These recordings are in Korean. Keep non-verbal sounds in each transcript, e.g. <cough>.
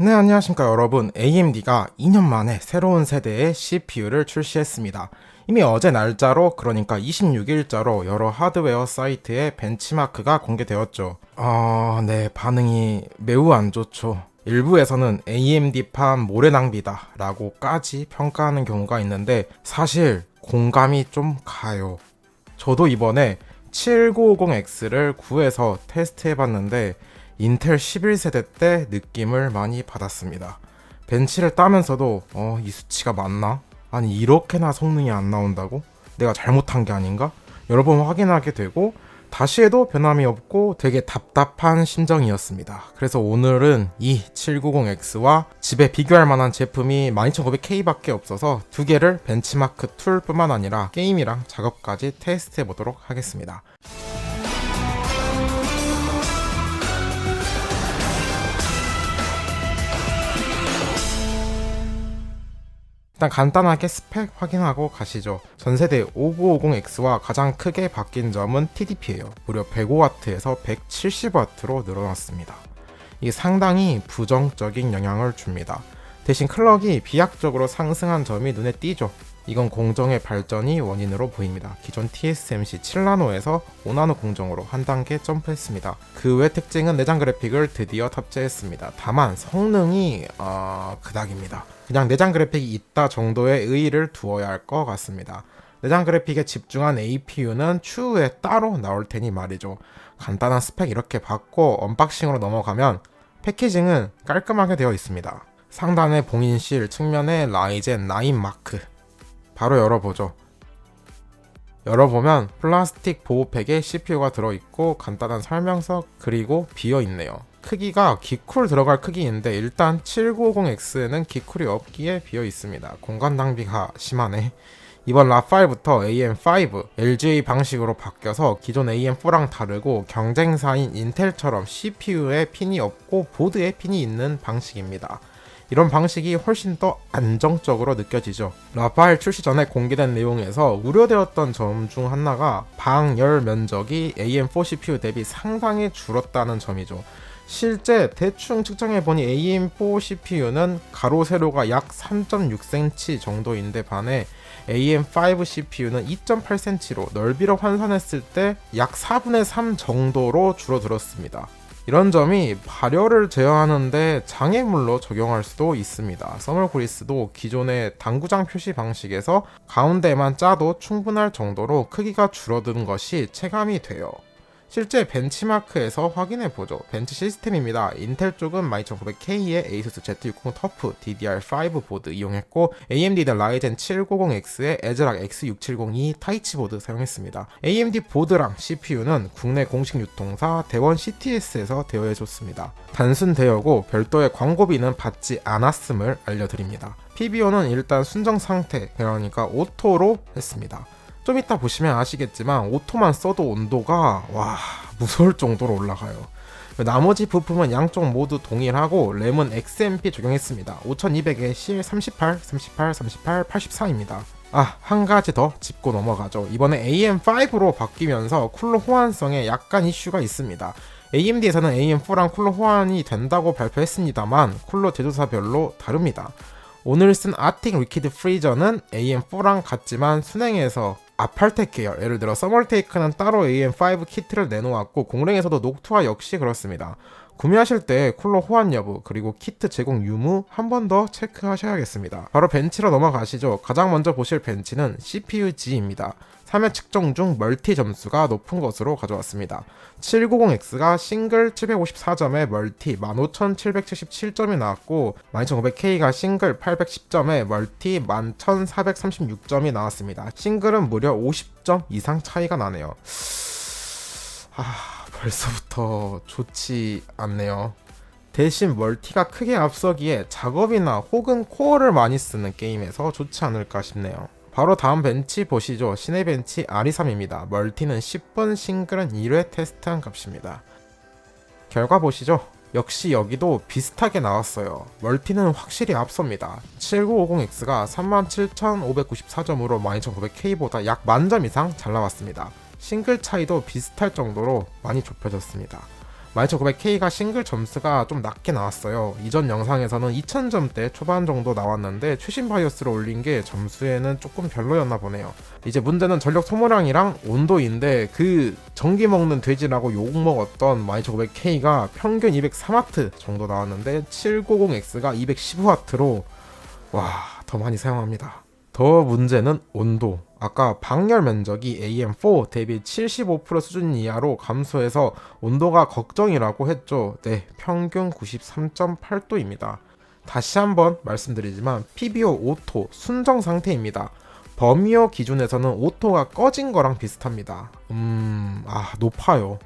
네, 안녕하십니까 여러분. AMD가 2년 만에 새로운 세대의 CPU를 출시했습니다. 이미 어제 날짜로 그러니까 26일자로 여러 하드웨어 사이트에 벤치마크가 공개되었죠. 아, 네, 반응이 매우 안 좋죠. 일부에서는 AMD판 모래 낭비다 라고까지 평가하는 경우가 있는데 사실 공감이 좀 가요. 저도 이번에 7950X를 구해서 테스트해봤는데 인텔 11세대 때 느낌을 많이 받았습니다. 벤치를 따면서도 어, 이 수치가 맞나? 아니 이렇게나 성능이 안 나온다고? 내가 잘못한 게 아닌가? 여러 번 확인하게 되고 다시 해도 변함이 없고 되게 답답한 심정이었습니다. 그래서 오늘은 이 790X와 집에 비교할 만한 제품이 12900K밖에 없어서 두 개를 벤치마크 툴뿐만 아니라 게임이랑 작업까지 테스트해 보도록 하겠습니다. 일단 간단하게 스펙 확인하고 가시죠. 전세대 5950X와 가장 크게 바뀐 점은 TDP예요. 무려 105W에서 170W로 늘어났습니다. 이게 상당히 부정적인 영향을 줍니다. 대신 클럭이 비약적으로 상승한 점이 눈에 띄죠. 이건 공정의 발전이 원인으로 보입니다. 기존 TSMC 7나노에서 5나노 공정으로 한 단계 점프했습니다. 그 외 특징은 내장 그래픽을 드디어 탑재했습니다. 다만 성능이 어, 그닥입니다. 그냥 내장 그래픽이 있다 정도의 의의를 두어야 할 것 같습니다. 내장 그래픽에 집중한 APU는 추후에 따로 나올 테니 말이죠. 간단한 스펙 이렇게 받고 언박싱으로 넘어가면 패키징은 깔끔하게 되어 있습니다. 상단의 봉인실, 측면에 라이젠 9 마크, 바로 열어보죠. 열어보면 플라스틱 보호팩에 CPU가 들어있고 간단한 설명서 그리고 비어있네요. 크기가 기쿨 들어갈 크기인데 일단 7950X는 기쿨이 없기에 비어 있습니다. 공간 낭비가 심하네. 이번 라5부터 AM5, LGA 방식으로 바뀌어서 기존 AM4랑 다르고 경쟁사인 인텔처럼 CPU에 핀이 없고 보드에 핀이 있는 방식입니다. 이런 방식이 훨씬 더 안정적으로 느껴지죠. 라파엘 출시 전에 공개된 내용에서 우려되었던 점 중 하나가 방열 면적이 AM4 CPU 대비 상당히 줄었다는 점이죠. 실제 대충 측정해보니 AM4 CPU는 가로 세로가 약 3.6cm 정도인데 반해 AM5 CPU는 2.8cm로 넓이로 환산했을 때 약 4분의 3 정도로 줄어들었습니다. 이런 점이 발열을 제어하는데 장애물로 적용할 수도 있습니다. 서멀그리스도 기존의 당구장 표시 방식에서 가운데만 짜도 충분할 정도로 크기가 줄어든 것이 체감이 돼요. 실제 벤치마크에서 확인해 보죠. 벤치 시스템입니다. 인텔 쪽은 12900K의 ASUS Z60 터프 DDR5 보드 이용했고 AMD는 라이젠 790X의 에즈락 X6702 타이치 보드 사용했습니다. AMD 보드랑 CPU는 국내 공식 유통사 대원 CTS에서 대여해 줬습니다. 단순 대여고 별도의 광고비는 받지 않았음을 알려드립니다. PBO는 일단 순정 상태, 그러니까 오토로 했습니다. 좀 이따 보시면 아시겠지만 오토만 써도 온도가 와 무서울 정도로 올라가요. 나머지 부품은 양쪽 모두 동일하고 램은 XMP 적용했습니다. 5200에 CL 38, 38, 38, 84입니다. 아, 한 가지 더 짚고 넘어가죠. 이번에 AM5로 바뀌면서 쿨러 호환성에 약간 이슈가 있습니다. AMD에서는 AM4랑 쿨러 호환이 된다고 발표했습니다만 쿨러 제조사별로 다릅니다. 오늘 쓴 아틱 리퀴드 프리저는 AM4랑 같지만 순행에서 아팔텍 계열, 예를 들어 서멀테이크는 따로 AM5 키트를 내놓았고 공랭에서도 녹투와 역시 그렇습니다. 구매하실 때 쿨러 호환 여부 그리고 키트 제공 유무 한 번 더 체크하셔야겠습니다. 바로 벤치로 넘어가시죠. 가장 먼저 보실 벤치는 CPU-G입니다. 3회 측정 중 멀티 점수가 높은 것으로 가져왔습니다. 790X가 싱글 754점에 멀티 15777점이 나왔고 12500K가 싱글 810점에 멀티 11436점이 나왔습니다. 싱글은 무려 50점 이상 차이가 나네요. 아, 벌써부터 좋지 않네요. 대신 멀티가 크게 앞서기에 작업이나 혹은 코어를 많이 쓰는 게임에서 좋지 않을까 싶네요. 바로 다음 벤치 보시죠. 시내 벤치 R23입니다. 멀티는 10분, 싱글은 1회 테스트한 값입니다. 결과 보시죠. 역시 여기도 비슷하게 나왔어요. 멀티는 확실히 앞섭니다. 7950X가 37,594점으로 12900K보다 약 만점 이상 잘 나왔습니다. 싱글 차이도 비슷할 정도로 많이 좁혀졌습니다. 12900K가 싱글 점수가 좀 낮게 나왔어요. 이전 영상에서는 2000점대 초반 정도 나왔는데 최신 바이오스를 올린 게 점수에는 조금 별로였나 보네요. 이제 문제는 전력 소모량이랑 온도인데 그 전기 먹는 돼지라고 욕먹었던 12900K가 평균 203W 정도 나왔는데 790X가 215W로 와, 더 많이 사용합니다. 더 문제는 온도. 아까 방열 면적이 AM4 대비 75% 수준 이하로 감소해서 온도가 걱정이라고 했죠. 네, 평균 93.8도입니다. 다시 한번 말씀드리지만 PBO 오토 순정 상태입니다. 범위어 기준에서는 오토가 꺼진 거랑 비슷합니다. 음, 아, 높아요.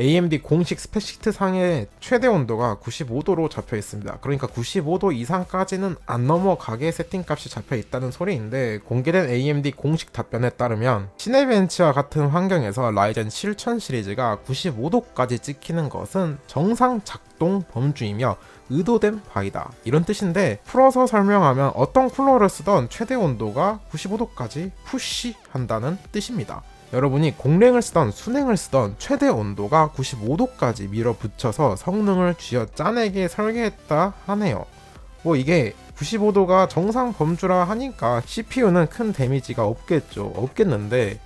AMD 공식 스펙시트 상의 최대 온도가 95도로 잡혀 있습니다. 그러니까 95도 이상까지는 안 넘어가게 세팅값이 잡혀 있다는 소리인데 공개된 AMD 공식 답변에 따르면 시네벤치와 같은 환경에서 라이젠 7000 시리즈가 95도까지 찍히는 것은 정상 작동 범주이며 의도된 바이다 이런 뜻인데 풀어서 설명하면 어떤 쿨러를 쓰던 최대 온도가 95도까지 푸시한다는 뜻입니다. 여러분이 공랭을 쓰던 순행을 쓰던 최대 온도가 95도까지 밀어붙여서 성능을 쥐어 짜내게 설계했다 하네요. 뭐 이게 95도가 정상 범주라 하니까 CPU는 큰 데미지가 없겠죠. 없겠는데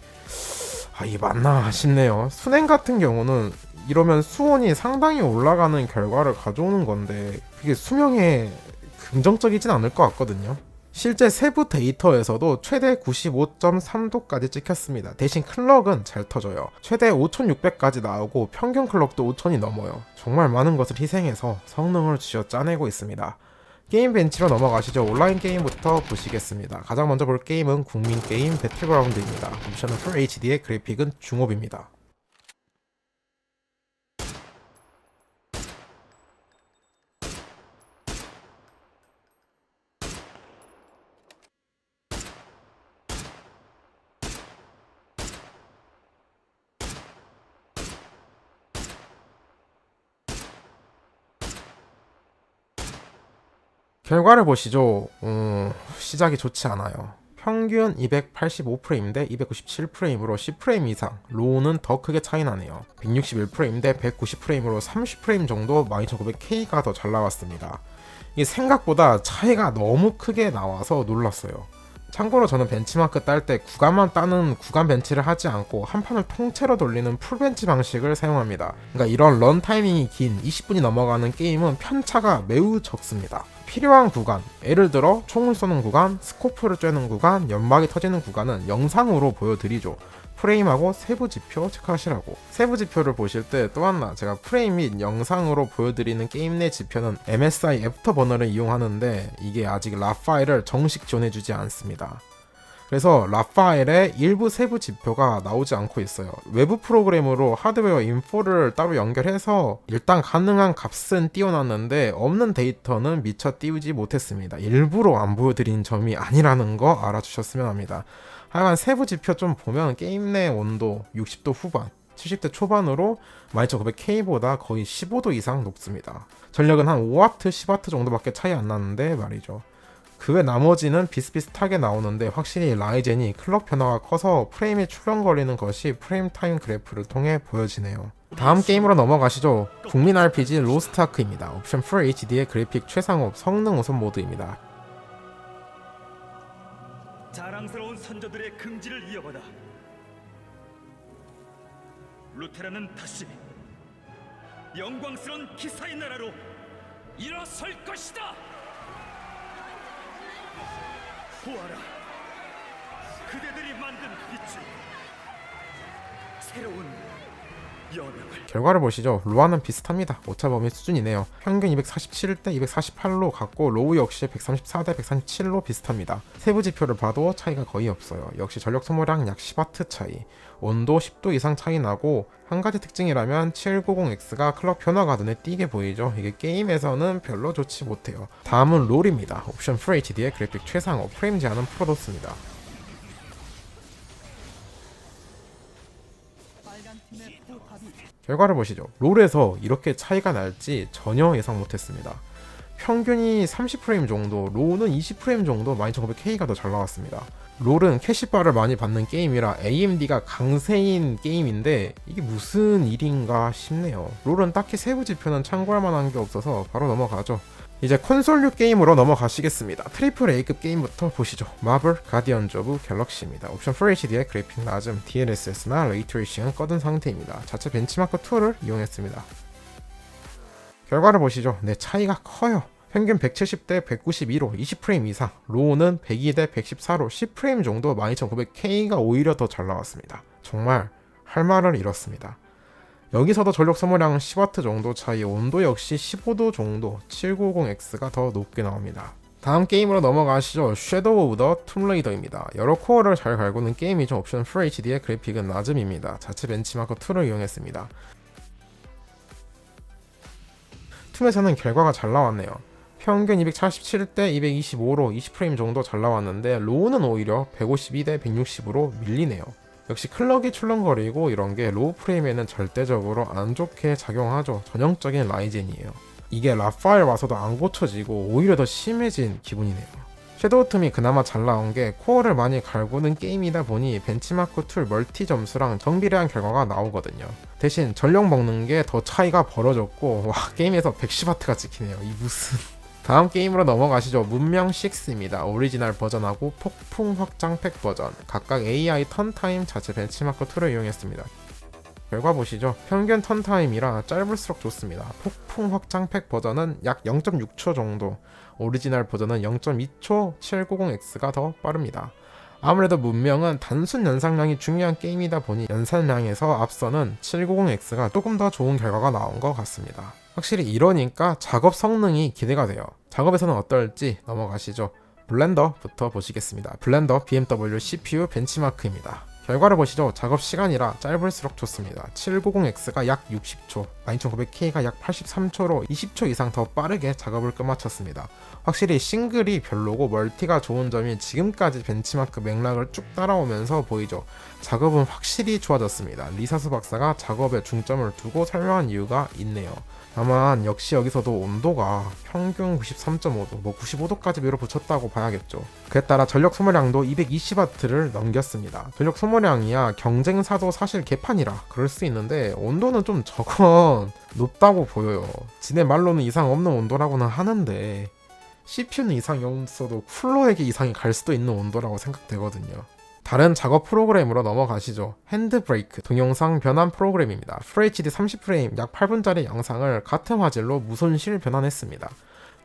아 이게 맞나 싶네요. 순행 같은 경우는 이러면 수온이 상당히 올라가는 결과를 가져오는 건데 그게 수명에 긍정적이진 않을 것 같거든요. 실제 세부 데이터에서도 최대 95.3도까지 찍혔습니다. 대신 클럭은 잘 터져요. 최대 5600까지 나오고 평균 클럭도 5000이 넘어요. 정말 많은 것을 희생해서 성능을 쥐어 짜내고 있습니다. 게임 벤치로 넘어가시죠. 온라인 게임부터 보시겠습니다. 가장 먼저 볼 게임은 국민 게임 배틀그라운드입니다. 옵션은 풀 HD의 그래픽은 중업입니다. 결과를 보시죠. 음, 시작이 좋지 않아요. 평균 285프레임인데 297프레임으로 10프레임 이상, 로우는 더 크게 차이 나네요. 161프레임인데 190프레임으로 30프레임 정도 12900K가 더 잘 나왔습니다. 이게 생각보다 차이가 너무 크게 나와서 놀랐어요. 참고로 저는 벤치마크 딸 때 구간만 따는 구간 벤치를 하지 않고 한 판을 통째로 돌리는 풀벤치 방식을 사용합니다. 그러니까 이런 런 타이밍이 긴 20분이 넘어가는 게임은 편차가 매우 적습니다. 필요한 구간, 예를 들어 총을 쏘는 구간, 스코프를 쬐는 구간, 연막이 터지는 구간은 영상으로 보여드리죠. 프레임하고 세부 지표 체크하시라고. 세부 지표를 보실 때 또 하나 제가 프레임 및 영상으로 보여드리는 게임 내 지표는 MSI 애프터버너를 이용하는데 이게 아직 라 파일을 정식 지원해주지 않습니다. 그래서 라 파일에 일부 세부 지표가 나오지 않고 있어요. 외부 프로그램으로 하드웨어 인포를 따로 연결해서 일단 가능한 값은 띄워놨는데 없는 데이터는 미처 띄우지 못했습니다. 일부러 안 보여드린 점이 아니라는 거 알아주셨으면 합니다. 하여간 세부 지표 좀 보면 게임 내 온도 60도 후반, 70대 초반으로 12900K보다 거의 15도 이상 높습니다. 전력은 한 5W, 10W 정도밖에 차이 안 나는데 말이죠. 그 외 나머지는 비슷비슷하게 나오는데 확실히 라이젠이 클럭 변화가 커서 프레임이 출렁거리는 것이 프레임 타임 그래프를 통해 보여지네요. 다음 게임으로 넘어가시죠. 국민 RPG 로스트아크입니다. 옵션 풀 HD의 그래픽 최상업 성능 우선 모드입니다. 자랑스러운 선조들의 긍지를 이어받아 루테라는 다시 영광스러운 기사의 나라로 일어설 것이다. 보아라, 그대들이 만든 빛이 새로운 결과를 보시죠. 로아는 비슷합니다. 오차 범위 수준이네요. 평균 247대 248로 같고 로우 역시 134대 137로 비슷합니다. 세부 지표를 봐도 차이가 거의 없어요. 역시 전력 소모량 약 10W 차이, 온도 10도 이상 차이 나고 한 가지 특징이라면 790X가 클럭 변화가 눈에 띄게 보이죠. 이게 게임에서는 별로 좋지 못해요. 다음은 롤입니다. 옵션 풀 HD의 그래픽 최상업 프레임 제한은 풀어뒀습니다. 결과를 보시죠. 롤에서 이렇게 차이가 날지 전혀 예상 못했습니다. 평균이 30프레임 정도, 로우는 20프레임 정도 12900K가 더 잘 나왔습니다. 롤은 캐시바를 많이 받는 게임이라 AMD가 강세인 게임인데 이게 무슨 일인가 싶네요. 롤은 딱히 세부 지표는 참고할 만한 게 없어서 바로 넘어가죠. 이제 콘솔류 게임으로 넘어가시겠습니다. 트리플 A급 게임부터 보시죠. 마블 가디언즈 오브 갤럭시입니다. 옵션 FHD의 그래픽 낮음, DLSS나 레이트레이싱은 꺼둔 상태입니다. 자체 벤치마크 2를 이용했습니다. 결과를 보시죠. 네, 차이가 커요. 평균 170대 192로 20프레임 이상, 로우는 102대 114로 10프레임 정도 12900K가 오히려 더 잘 나왔습니다. 정말 할 말을 잃었습니다. 여기서도 전력 소모량 10W 정도 차이, 온도 역시 15도 정도 7950X가 더 높게 나옵니다. 다음 게임으로 넘어가시죠. 섀도우 오브 더 툼레이더입니다. 여러 코어를 잘 갈구는 게임이죠. 옵션 FHD의 그래픽은 낮음입니다. 자체 벤치마크 2를 이용했습니다. 툼에서는 결과가 잘 나왔네요. 평균 247대 225로 20프레임 정도 잘 나왔는데 로우는 오히려 152대 160으로 밀리네요. 역시 클럭이 출렁거리고 이런 게 로우 프레임에는 절대적으로 안 좋게 작용하죠. 전형적인 라이젠이에요. 이게 라파엘 와서도 안 고쳐지고 오히려 더 심해진 기분이네요. 섀도우 틈이 그나마 잘 나온 게 코어를 많이 갈구는 게임이다 보니 벤치마크 툴 멀티 점수랑 정비례한 결과가 나오거든요. 대신 전력 먹는 게 더 차이가 벌어졌고 와 게임에서 110W가 찍히네요. 이 무슨 다음 게임으로 넘어가시죠. 문명 6입니다. 오리지널 버전하고 폭풍 확장 팩 버전 각각 AI 턴타임 자체 벤치마크 2를 이용했습니다. 결과 보시죠. 평균 턴타임이라 짧을수록 좋습니다. 폭풍 확장 팩 버전은 약 0.6초 정도, 오리지널 버전은 0.2초 790X가 더 빠릅니다. 아무래도 문명은 단순 연산량이 중요한 게임이다 보니 연산량에서 앞서는 790X가 조금 더 좋은 결과가 나온 것 같습니다. 확실히 이러니까 작업 성능이 기대가 돼요. 작업에서는 어떨지 넘어가시죠. 블렌더부터 보시겠습니다. 블렌더 BMW CPU 벤치마크입니다. 결과를 보시죠. 작업 시간이라 짧을수록 좋습니다. 790X가 약 60초, 12900K가 약 83초로 20초 이상 더 빠르게 작업을 끝마쳤습니다. 확실히 싱글이 별로고 멀티가 좋은 점이 지금까지 벤치마크 맥락을 쭉 따라오면서 보이죠. 작업은 확실히 좋아졌습니다. 리사스 박사가 작업에 중점을 두고 설명한 이유가 있네요. 다만 역시 여기서도 온도가 평균 93.5도, 뭐 95도까지 밀어붙였다고 봐야겠죠. 그에 따라 전력 소모량도 220W를 넘겼습니다. 전력 소모량이야 경쟁사도 사실 개판이라 그럴 수 있는데 온도는 좀 저건 <laughs> 높다고 보여요. 지네 말로는 이상 없는 온도라고는 하는데 CPU는 이상이 없어도 쿨러에게 이상이 갈 수도 있는 온도라고 생각되거든요. 다른 작업 프로그램으로 넘어가시죠. 핸드브레이크 동영상 변환 프로그램입니다. FHD 30프레임 약 8분짜리 영상을 같은 화질로 무손실 변환했습니다.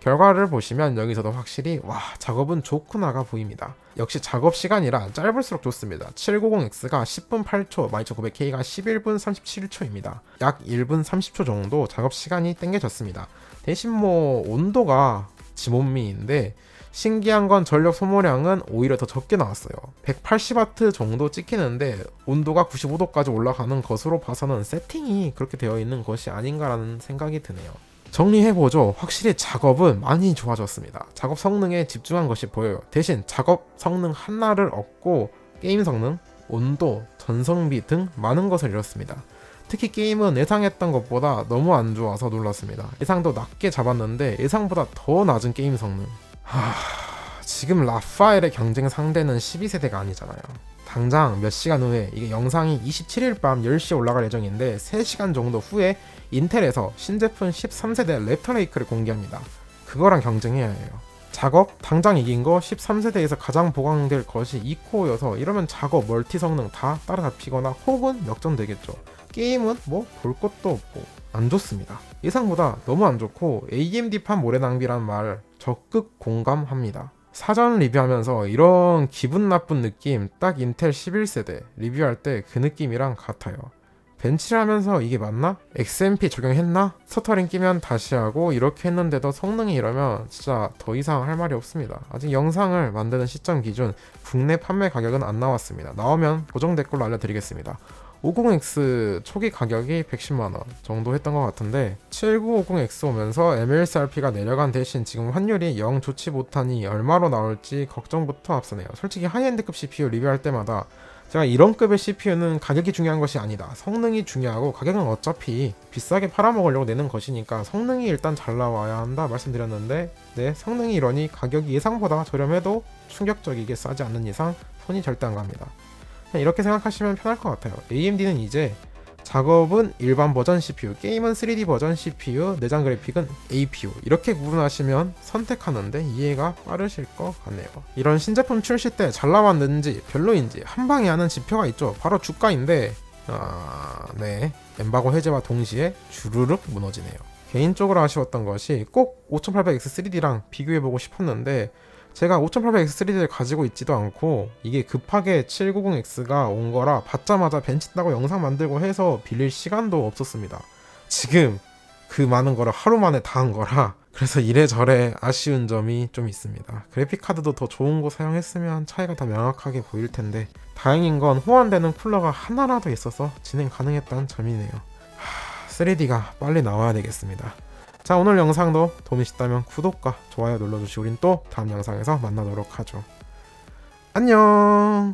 결과를 보시면 여기서도 확실히 와 작업은 좋구나가 보입니다. 역시 작업 시간이라 짧을수록 좋습니다. 790X가 10분 8초, 12900K가 11분 37초입니다. 약 1분 30초 정도 작업 시간이 땡겨졌습니다. 대신 뭐 온도가 지몬미인데 신기한 건 전력 소모량은 오히려 더 적게 나왔어요. 180W 정도 찍히는데 온도가 95도까지 올라가는 것으로 봐서는 세팅이 그렇게 되어 있는 것이 아닌가라는 생각이 드네요. 정리해보죠. 확실히 작업은 많이 좋아졌습니다. 작업 성능에 집중한 것이 보여요. 대신 작업 성능 하나를 얻고 게임 성능, 온도, 전성비 등 많은 것을 잃었습니다. 특히 게임은 예상했던 것보다 너무 안 좋아서 놀랐습니다. 예상도 낮게 잡았는데 예상보다 더 낮은 게임 성능. 하... 지금 라파엘의 경쟁 상대는 12세대가 아니잖아요. 당장 몇 시간 후에 이게 영상이 27일 밤 10시에 올라갈 예정인데 3시간 정도 후에 인텔에서 신제품 13세대 랩터레이크를 공개합니다. 그거랑 경쟁해야 해요. 작업 당장 이긴 거 13세대에서 가장 보강될 것이 2코어여서 이러면 작업 멀티 성능 다 따라잡히거나 혹은 역전되겠죠. 게임은 뭐 볼 것도 없고 안 좋습니다. 예상보다 너무 안 좋고 AMD판 모래 낭비란 말 적극 공감합니다. 사전 리뷰하면서 이런 기분 나쁜 느낌 딱 인텔 11세대 리뷰할 때 그 느낌이랑 같아요. 벤치를 하면서 이게 맞나? XMP 적용했나? 스터링 끼면 다시 하고 이렇게 했는데도 성능이 이러면 진짜 더 이상 할 말이 없습니다. 아직 영상을 만드는 시점 기준 국내 판매 가격은 안 나왔습니다. 나오면 고정 댓글로 알려드리겠습니다. 50X 초기 가격이 110만원 정도 했던 것 같은데 7950X 오면서 MLSRP가 내려간 대신 지금 환율이 영 좋지 못하니 얼마로 나올지 걱정부터 앞서네요. 솔직히 하이엔드급 CPU 리뷰할 때마다 제가 이런 급의 CPU는 가격이 중요한 것이 아니다. 성능이 중요하고 가격은 어차피 비싸게 팔아먹으려고 내는 것이니까 성능이 일단 잘 나와야 한다 말씀드렸는데 네 성능이 이러니 가격이 예상보다 저렴해도 충격적이게 싸지 않는 이상 손이 절대 안 갑니다. 이렇게 생각하시면 편할 것 같아요. AMD는 이제 작업은 일반 버전 CPU, 게임은 3D 버전 CPU, 내장 그래픽은 APU 이렇게 구분하시면 선택하는데 이해가 빠르실 것 같네요. 이런 신제품 출시 때 잘 나왔는지 별로인지 한 방에 아는 지표가 있죠. 바로 주가인데 아, 네. 엠바고 해제와 동시에 주르륵 무너지네요. 개인적으로 아쉬웠던 것이 꼭 5800X3D랑 비교해보고 싶었는데 제가 5800X3D를 가지고 있지도 않고 이게 급하게 790X가 온 거라 받자마자 벤치 따고 영상 만들고 해서 빌릴 시간도 없었습니다. 지금 그 많은 거를 하루 만에 다 한 거라 그래서 이래저래 아쉬운 점이 좀 있습니다. 그래픽 카드도 더 좋은 거 사용했으면 차이가 더 명확하게 보일 텐데 다행인 건 호환되는 쿨러가 하나라도 있어서 진행 가능했다는 점이네요. 하, 3D가 빨리 나와야 되겠습니다. 자 오늘 영상도 도움이 되셨다면 구독과 좋아요 눌러주시고 우린 또 다음 영상에서 만나도록 하죠. 안녕